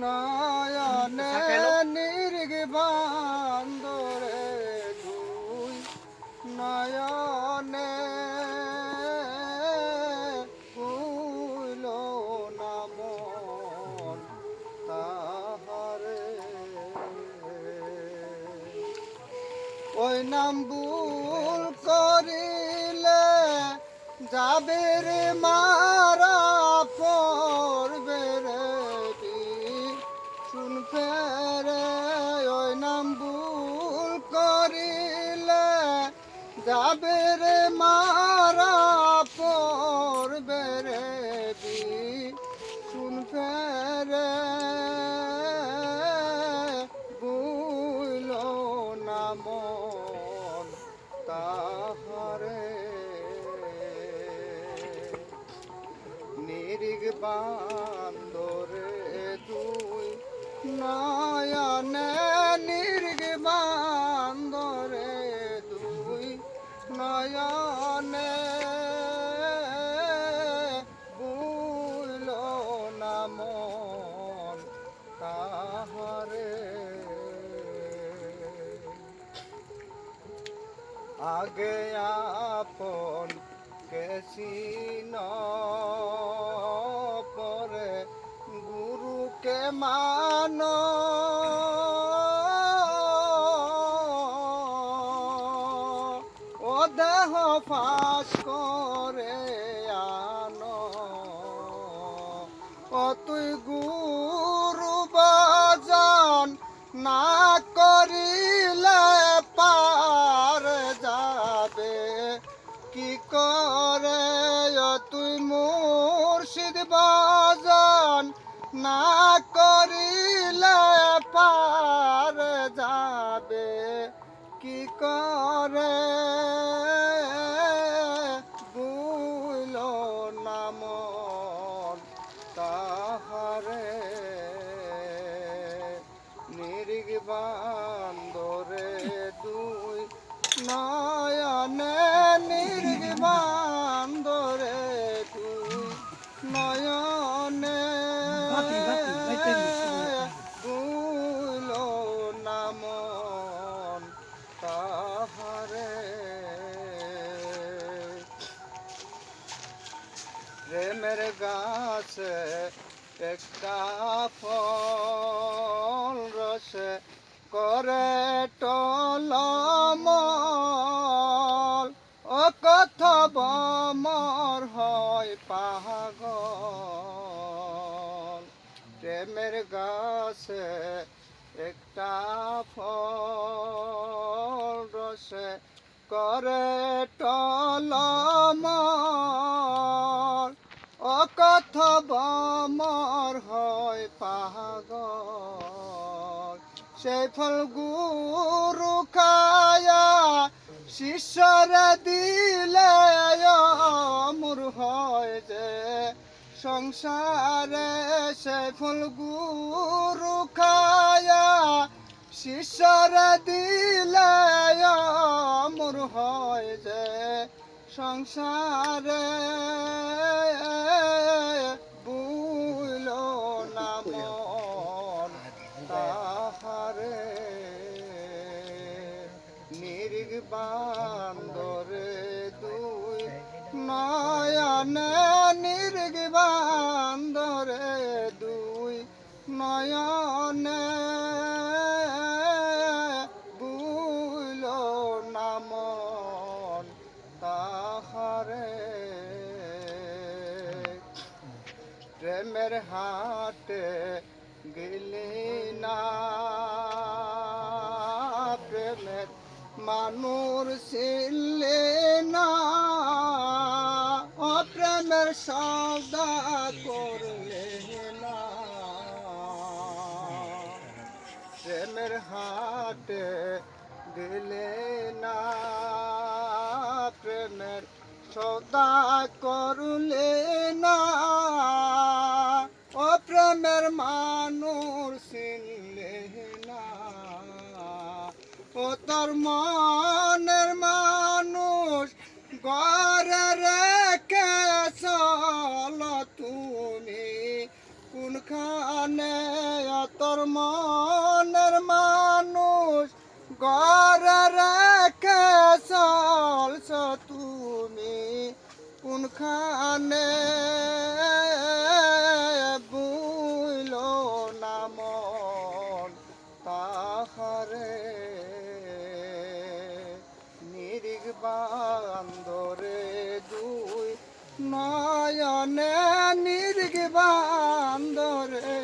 নয়নে। নিরিগ বান্দরে নয়নে তাহারে ওই নাম ভুল করিলে যাবে রে মারা পড়বে রে শুন ফেরে ওই নাম ভুল করিলে যাবে বান্দরে দুই নয়নে নিরিগ বান্দরে দুই নয়নে বুইল নামন তাহারে। আগে আপন কেসিন গুরুকে মান? ও দেহ ফাঁস করে আনো। ও তুই গুরু বাজান, না করিলে পার যাবে। কি করে? তুই মুর্শিদ বাজান না করিলে পার যাবে কি করে? বুইল নামন তাহারে। নিরিগ বান্দরে দুই নয়নে নিরিগ বুইল নামন তাহারে প্রেমের গাছে একটা ফল রসে করে টলমল, ও কত বমর হয় পাগল। প্রেমের গাছে একটা ফল রসে করে টলমল। ও কত বমর হয় পাগল। সেই ফল গুরু খায়া শিষ্যর দিলে অমর যে সংসারে সে ফুল গুরু খায়া শিষ্যর দিলে অমর হয় যে সংসারে। দুই নয়নে নির্গ বান্দরে, দুই নয়নে বুইল নামন তাহারে। প্রেমের হাটে গেলি না, প্রেমের মানুর ছিলে না। সৌদা করলে না। প্রেমের হাটে দিলে না। প্রেমের সদা করলে না। ও প্রেমের মানুষ চিনলে না। ও তোর মনের মানুষ বলো তুমি, কোনখানে তোর মনের মানুষ গড়ে রেখে চলছ তুমি, কোনখানে? বুইল নামন তাহারে। নির্গ বান্দরে নয়নে নিরিগ বান্দরে